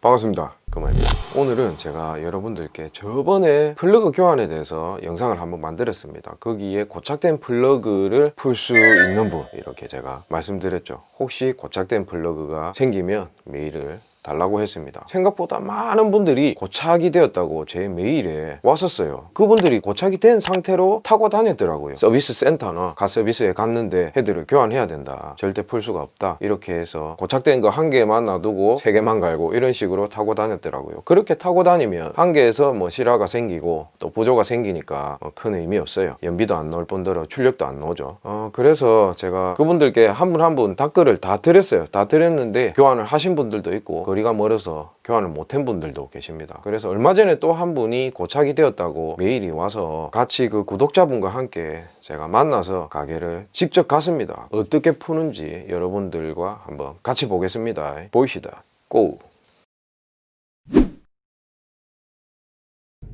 반갑습니다. 그만입니다. 오늘은 제가 여러분들께 저번에 플러그 교환에 대해서 영상을 한번 만들었습니다. 거기에 고착된 플러그를 풀 수 있는 분 이렇게 제가 말씀드렸죠. 혹시 고착된 플러그가 생기면 메일을 달라고 했습니다. 생각보다 많은 분들이 고착이 되었다고 제 메일에 왔었어요. 그분들이 고착이 된 상태로 타고 다녔더라고요. 서비스 센터나 가서비스에 갔는데 헤드를 교환해야 된다. 절대 풀 수가 없다. 이렇게 해서 고착된 거 한 개만 놔두고 세 개만 갈고 이런 식으로 타고 다녔 더라고요. 그렇게 타고 다니면 한 개에서 뭐 실화가 생기고 또 보조가 생기니까 어, 큰 의미 없어요. 연비도 안 나올 뿐더러 출력도 안 나오죠. 어, 그래서 제가 그분들께 한 분 한 분 댓글을 다 드렸어요. 다 드렸는데 교환을 하신 분들도 있고 거리가 멀어서 교환을 못한 분들도 계십니다. 그래서 얼마 전에 또 한 분이 고착이 되었다고 메일이 와서 같이 그 구독자분과 함께 제가 만나서 가게를 직접 갔습니다. 어떻게 푸는지 여러분들과 한번 같이 보겠습니다. 보이시다. 고!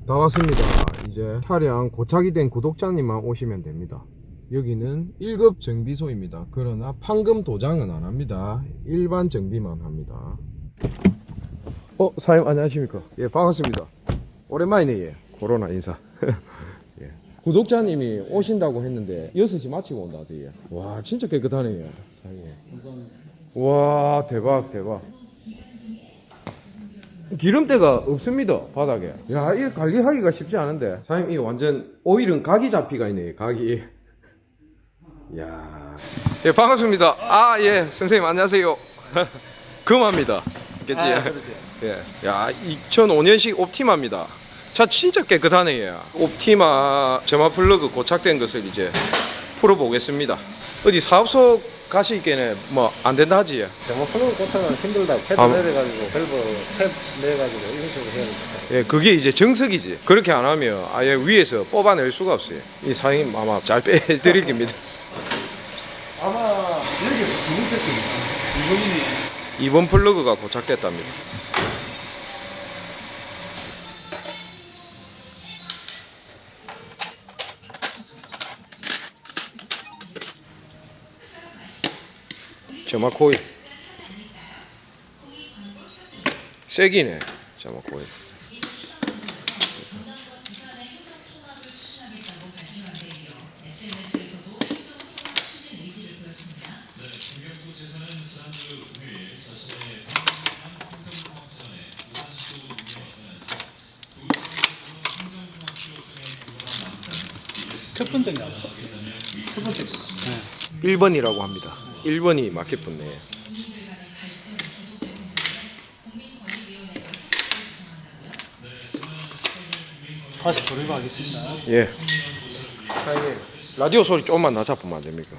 다 왔습니다. 이제 차량 고착이 된 구독자님만 오시면 됩니다. 여기는 1급 정비소입니다. 그러나 판금 도장은 안 합니다. 일반 정비만 합니다. 어, 사장님 안녕하십니까? 예, 반갑습니다. 오랜만이네, 예. 코로나 인사. 예. 구독자님이 오신다고 했는데 6시 마치고 온다 하대요. 와, 진짜 깨끗하네요. 사장님. 와, 대박, 대박. 기름때가 없습니다 바닥에. 야이 관리하기가 쉽지 않은데. 사장님 이 완전 오일은 각이 잡히가 있네 각이. 야. 예 반갑습니다. 아 예 선생님 안녕하세요. 금합니다. 겠지? 예. 야 2005년식 옵티마입니다. 차 진짜 깨끗하네 요 옵티마 점화 플러그 고착된 것을 이제 풀어보겠습니다. 어디 사업소 가시기에는 뭐 안 된다 하지 정말 플러그 고쳐는 힘들다고 패드 아. 내려가지고 밸브 탭 내가지고 이런 식으로 해야 됩니다. 예, 그게 이제 정석이지. 그렇게 안 하면 아예 위에서 뽑아낼 수가 없어요. 이 사장님 아마 잘 빼드릴 겁니다. 아마 여기서 두 번째 겁니다. 이번이 2번 플러그가 고착됐답니다. 점화 코일. 세기네. 점화 코일. 첫 번째 나와. 첫 번째. 1번이라고 합니다. 1번이 마켓 붙네. 다시 조립하겠습니다. 예. 사장님, 라디오 소리 조금만 낮아보면 안 됩니까?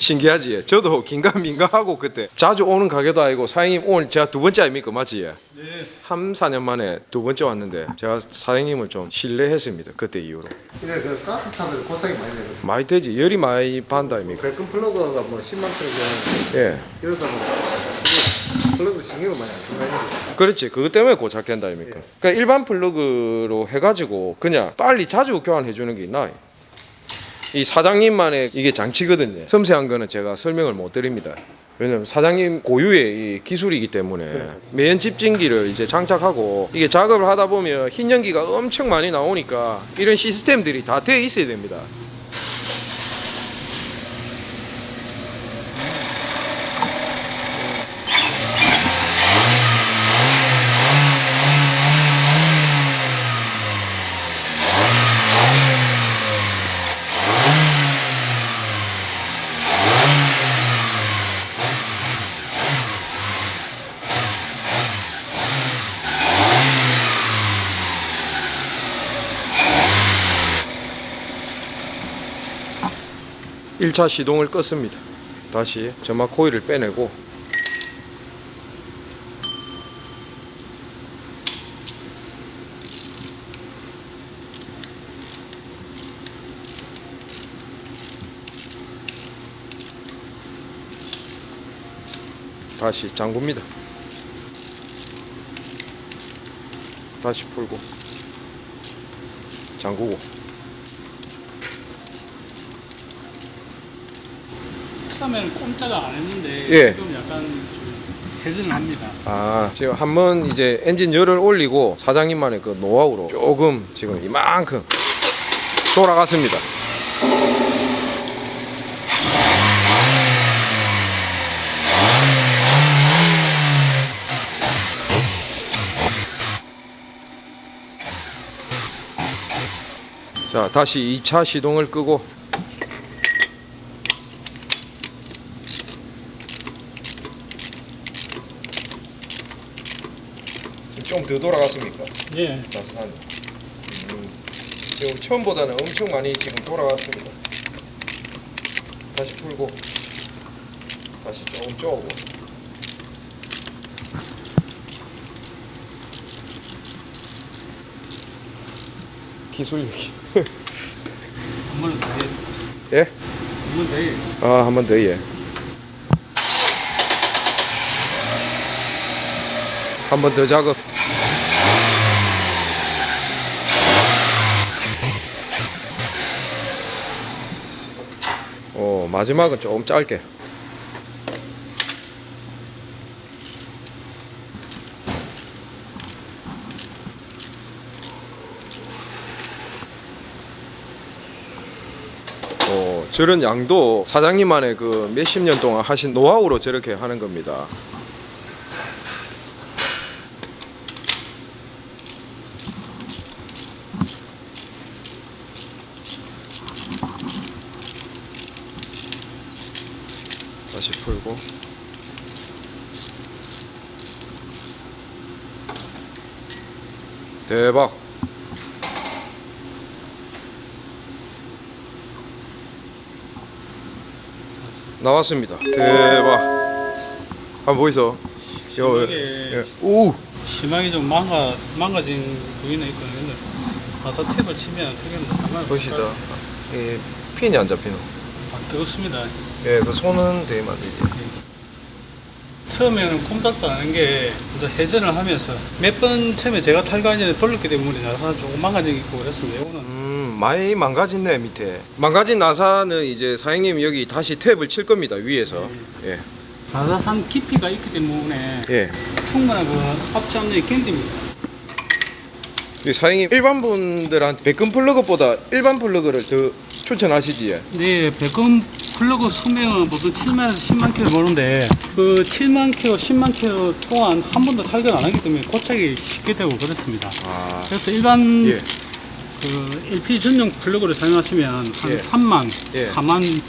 신기하지? 저도 긴가민가하고 그때 자주 오는 가게도 아니고 사장님 오늘 제가 두 번째 아닙니까? 맞지? 네. 3, 4년 만에 두 번째 왔는데 제가 사장님을 좀 신뢰했습니다. 그때 이후로. 근데 그 가스 차들 고장이 많이 되거든. 많이 되지? 열이 많이 반다 아닙니까? 백금 플러그가 뭐 10만 짜리 예. 이러다 플러그 신경을 많이 안 쓴다 이거지. 그렇지. 그것 때문에 고착한다 아닙니까? 그러니까 일반 플러그로 해가지고 그냥 빨리 자주 교환해 주는 게 있나? 이 사장님만의 이게 장치거든요. 섬세한 거는 제가 설명을 못 드립니다. 왜냐면 사장님 고유의 이 기술이기 때문에 매연 집진기를 이제 장착하고 이게 작업을 하다 보면 흰 연기가 엄청 많이 나오니까 이런 시스템들이 다 되어 있어야 됩니다. 일차 시동을 껐습니다. 다시 점화 코일을 빼내고 다시 잠굽니다. 다시 풀고 잠그고 처음에는 꼼짝을 안 했는데 예. 좀 약간 좀 회전을 합니다. 아 지금 한번 이제 엔진 열을 올리고 사장님만의 그 노하우로 조금 지금 이만큼 돌아갔습니다. 자 다시 2차 시동을 끄고 좀 더 돌아갔습니까? 예. 나스산. 음, 지금 처음보다는 엄청 많이 지금 돌아갔습니다. 다시 풀고 다시 조금 쪼고. 기술력이. 한 번은 더 해야 되겠습니다. 예? 한번 더 해야 아, 한 번 더 예. 한 번 더 작업. 어, 마지막은 조금 짧게. 어, 저런 양도 사장님만의 그 몇십 년 동안 하신 노하우로 저렇게 하는 겁니다. 다시 풀고 대박 나왔습니다 대박 한번 보이소 요, 심하게. 예. 오 심하게 좀 망가 망가진 부위는 있거든요. 가서 탭을 치면 크게 뭐 상관없을 것 보시다 같습니다. 이 핀이 안 잡히노 아, 뜨겁습니다. 예 그 손은 되게 만들지 처음에는 꼼짝도 안한 게 이제 회전을 하면서 몇 번 처음에 제가 탈거 전에 돌렸기 때문에 나사 조금 망가진 게 있고 그랬습니다. 이거는 음 많이 망가졌네 밑에 망가진 나사는 이제 사장님 여기 다시 탭을 칠 겁니다 위에서 예. 나사산 깊이가 있기 때문에 예. 충분한 그 압지 압력이 견딥니다. 이 사장님 일반 분들한테 백금 플러그보다 일반 플러그를 더 추천하시지 네, 백금 플러그 수명은 보통 7만에서 10만 킬로 보는데 그 7만 킬로, 10만 킬로 동안 한 번도 탈거를 안 하기 때문에 고착이 쉽게 되고 그렇습니다. 아 그래서 일반 예. 그 LP 전용 플러그를 사용하시면 한 예. 3만, 예. 4만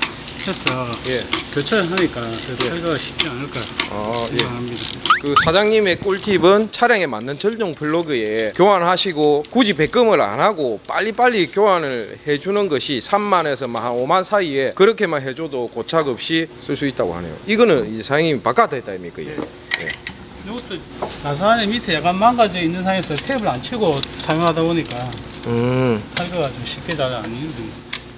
해서 예. 교체를 하니까 그 예. 쉽지 않을까 아, 예. 생각합니다. 그 사장님의 꿀팁은 차량에 맞는 전용 플러그에 교환하시고 굳이 백금을 안 하고 빨리빨리 교환을 해주는 것이 3만에서 뭐한 5만 사이에 그렇게만 해줘도 고착 없이 쓸 수 있다고 하네요. 이거는 이제 사장님이 바깥에 했다? 이게? 이것도 나사안의 밑에 약간 망가져 있는 상에서 탭을 안 치고 사용하다 보니까 음, 탈거가 좀 쉽게 잘 안 이루어집니다.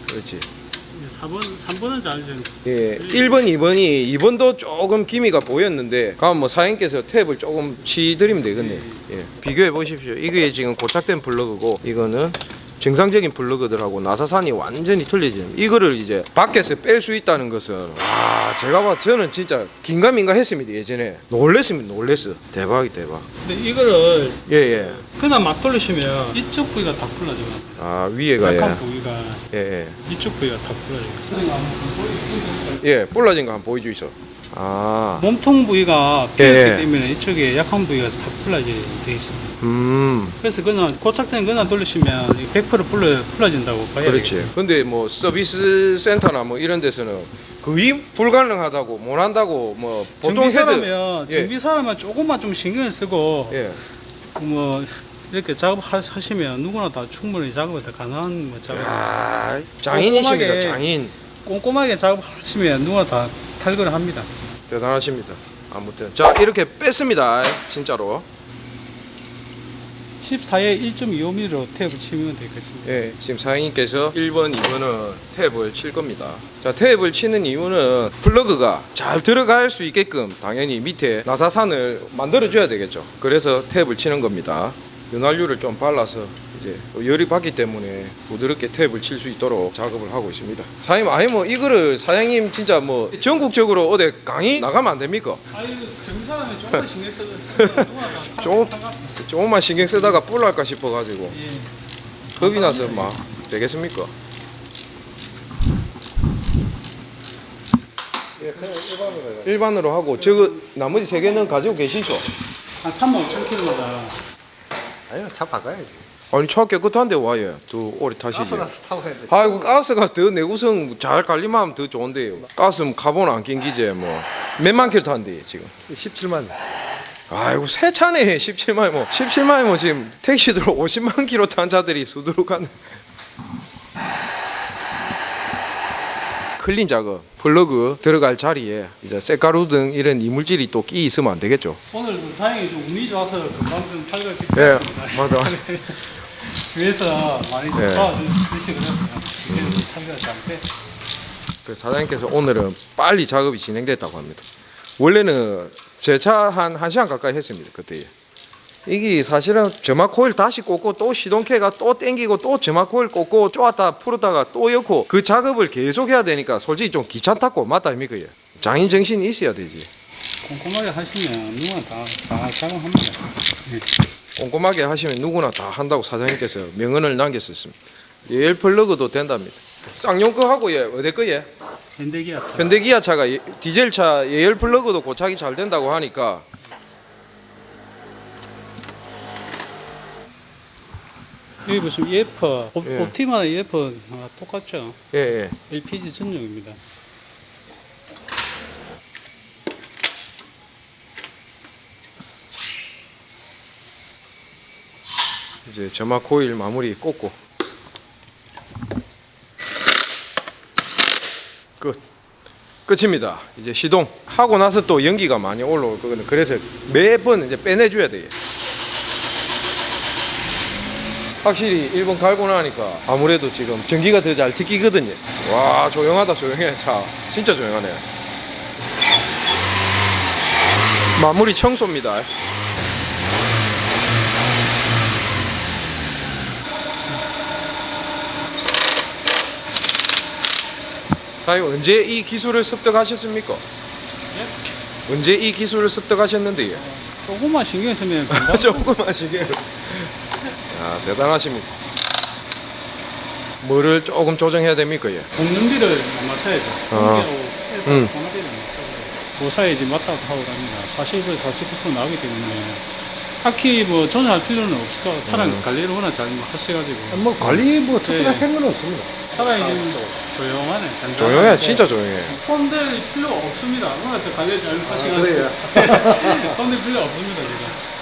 그렇지. 4번, 3번은 잘 좀. 예, 1번, 2번이 2번도 조금 기미가 보였는데 그럼 뭐 사장님께서 탭을 조금 치드리면 되겠네. 예. 비교해 보십시오. 이게 지금 고착된 플러그고 이거는 정상적인 플러그들하고 나사산이 완전히 틀리지. 이거를 이제 밖에서 뺄 수 있다는 것은 와 제가 봐 저는 진짜 긴가민가 했습니다 예전에 놀랬습니다 놀랬어 대박이 대박 근데 이거를 예예 그냥 막 돌리시면 이쪽 부위가 다 풀어져요. 아 위에가 약한 부위가 예예 이쪽 부위가 다 한번 보여주세요. 예, 볼라진 거 한번 보여주이소 아 몸통 부위가 예, 비었기 예. 때문에 이쪽에 약한 부위가 다 풀어져 돼 있습니다. 음. 그래서 그냥 고착된 그냥 돌리시면 100% 풀어 풀어진다고 봐야 그렇지. 되겠습니다. 근데 뭐 서비스 센터나 뭐 이런 데서는 거의 불가능하다고 못 한다고 뭐 보통 정비사라면 예. 정비사라면 조금만 좀 신경을 쓰고 예. 뭐 이렇게 작업하시면 누구나 다 충분히 작업이 다 가능한 뭐 작업. 아, 장인이십니다. 꼼꼼하게. 장인. 꼼꼼하게 작업하시면 누구나 다 탈거를 합니다. 대단하십니다. 아무튼 자, 이렇게 뺐습니다. 진짜로. 14에 1.25mm로 탭을 치면 되겠습니다. 예, 지금 사장님께서 1번, 2번은 탭을 칠 겁니다. 자, 탭을 치는 이유는 플러그가 잘 들어갈 수 있게끔 당연히 밑에 나사산을 만들어 줘야 되겠죠. 그래서 탭을 치는 겁니다. 연활유를 좀 발라서 이제 열이 받기 때문에 부드럽게 탭을 칠 수 있도록 작업을 하고 있습니다. 사장님 아니 뭐 이거를 사장님 진짜 뭐 전국적으로 어디 강의 나가면 안 됩니까? 아유 정비 사람이 조금만 신경 써서 좀- 조금만 신경 쓰다가 뿔날까 싶어 가지고 예. 겁이 나서 막 되겠습니까? 예, 그냥 일반으로 해가지고. 일반으로 하고 저거 나머지 세 개는 가지고 계시죠? 한 3만 5천 킬로마다 아니요, 차 바꿔야지. 아니 차 깨끗한데 와예 또 오래 타시지. 가스라스 타고 해야 돼. 아이고 가스가 더 내구성 잘 관리만 하면 더 좋은데요. 가스는 카본 안낀 기제 뭐. 몇만 킬로 탄대 지금? 17만. 아이고 새 차네 17만이 뭐 17만이 뭐 지금 택시들 50만 킬로 탄 차들이 수두룩하네 클린 작업 플러그 들어갈 자리에 이제 쇳가루 등 이런 이물질이 또 끼 있으면 안 되겠죠 오늘 다행히 좀 운이 좋아서 금방 좀 탈거를 예 했습니다. 맞아 위에서 많이 좀 예. 잘 됐어. 그 사장님께서 오늘은 빨리 작업이 진행됐다고 합니다. 원래는 제 차 한 1시간 가까이 했습니다. 그때. 이게 사실은 점화 코일 다시 꽂고 또 시동캐가 또 땡기고 또 점화 코일 꽂고 쪼았다 풀었다가 또 넣고 그 작업을 계속 해야 되니까 솔직히 좀 귀찮다고 맞다 아닙니까? 예. 장인 정신이 있어야 되지. 꼼꼼하게 하시면 누구나 다, 다 작업합니다. 꼼꼼하게 하시면 누구나 다 한다고 사장님께서 명언을 남겼었습니다. 예열 플러그도 된답니다. 쌍용 거하고 예 어디 거 예? 현대기아 차. 현대기아차가 예- 디젤차 예열 플러그도 고착이 잘 된다고 하니까 여기 보시면 EF, 옵, 예. 옵티마나 EF 아, 똑같죠? 예, 예. LPG 전용입니다. 이제 점화 코일 마무리 꽂고 끝 끝입니다. 이제 시동 하고 나서 또 연기가 많이 올라올 거거든요. 그래서 매번 이제 빼내줘야 돼요. 확실히 1번 갈고 나니까 아무래도 지금 전기가 더 잘 튀기거든요. 와 조용하다 조용해 차 진짜 조용하네. 마무리 청소입니다. 사장님 언제 이 기술을 습득하셨습니까? 언제 이 기술을 습득하셨는데요? 조금만 신경 쓰면 조금만 시계요. 아 대단하십니다. 뭐를 조금 조정해야 됩니까? 예. 공연비를 안 맞춰야죠. 아. 공기하고 해서 음. 공연비를 맞춰서 고사에 이제 맞다고 하고 갑니다. 40에서 49% 나오기 때문에 딱히 뭐 조정할 필요는 없을 것 같아요. 차량 음. 관리를 워낙 잘 하셔가지고 뭐 관리 뭐 특별한 예. 행은 없습니다. 차량이 지금 조용하네. 잔잔하게. 조용해 진짜 조용해. 손댈 필요 없습니다. 워낙 저 관리 잘 하셔가지고 그래요? 손댈 필요 없습니다 지금.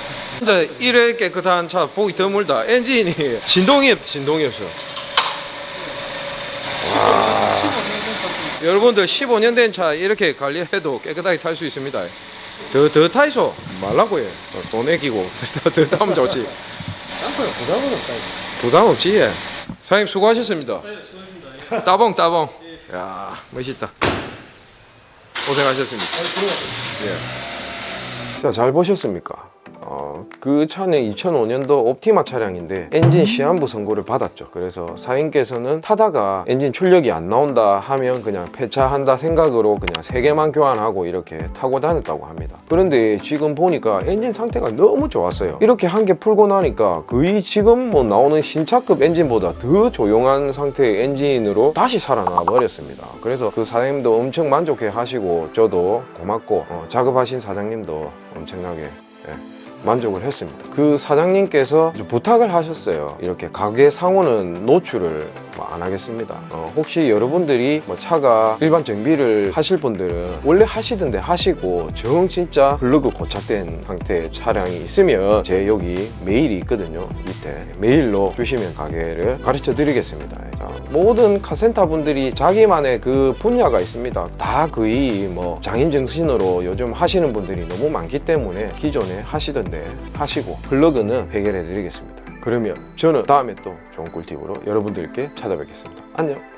진짜 이래 깨끗한 차 보기 드물다. 엔진이 진동이 없 진동이 없어. 여러분들 15년 된 차 이렇게 관리해도 깨끗하게 탈 수 있습니다. 더, 더 타이소 말라고 해. 어, 돈 아끼고 더, 더 타면 좋지. 가스가 부담은 없다. 이거. 부담 없지. 예. 사장님 수고하셨습니다. 네, 수고하셨습니다. 따봉 따봉. 야 멋있다. 고생하셨습니다. 예. 자, 잘 보셨습니까? 어, 그 차는 2005년도 옵티마 차량인데 엔진 시한부 선고를 받았죠. 그래서 사인께서는 타다가 엔진 출력이 안 나온다 하면 그냥 폐차한다 생각으로 그냥 세 개만 교환하고 이렇게 타고 다녔다고 합니다. 그런데 지금 보니까 엔진 상태가 너무 좋았어요. 이렇게 한 개 풀고 나니까 거의 지금 뭐 나오는 신차급 엔진보다 더 조용한 상태의 엔진으로 다시 살아나 버렸습니다. 그래서 그 사장님도 엄청 만족해 하시고 저도 고맙고 어, 작업하신 사장님도 엄청나게 예, 만족을 했습니다. 그 사장님께서 부탁을 하셨어요. 이렇게 가게 상호는 노출을 뭐안 하겠습니다. 어, 혹시 여러분들이 뭐 차가 일반 정비를 하실 분들은 원래 하시던데 하시고 정 진짜 플러그 고착된 상태의 차량이 있으면 제 여기 메일이 있거든요. 밑에 메일로 주시면 가게를 가르쳐 드리겠습니다. 자, 모든 카센터 분들이 자기만의 그 분야가 있습니다. 다 거의 뭐 장인 정신으로 요즘 하시는 분들이 너무 많기 때문에 기존에 하시던데 하시고 플러그는 해결해 드리겠습니다. 그러면 저는 다음에 또 좋은 꿀팁으로 여러분들께 찾아뵙겠습니다. 안녕.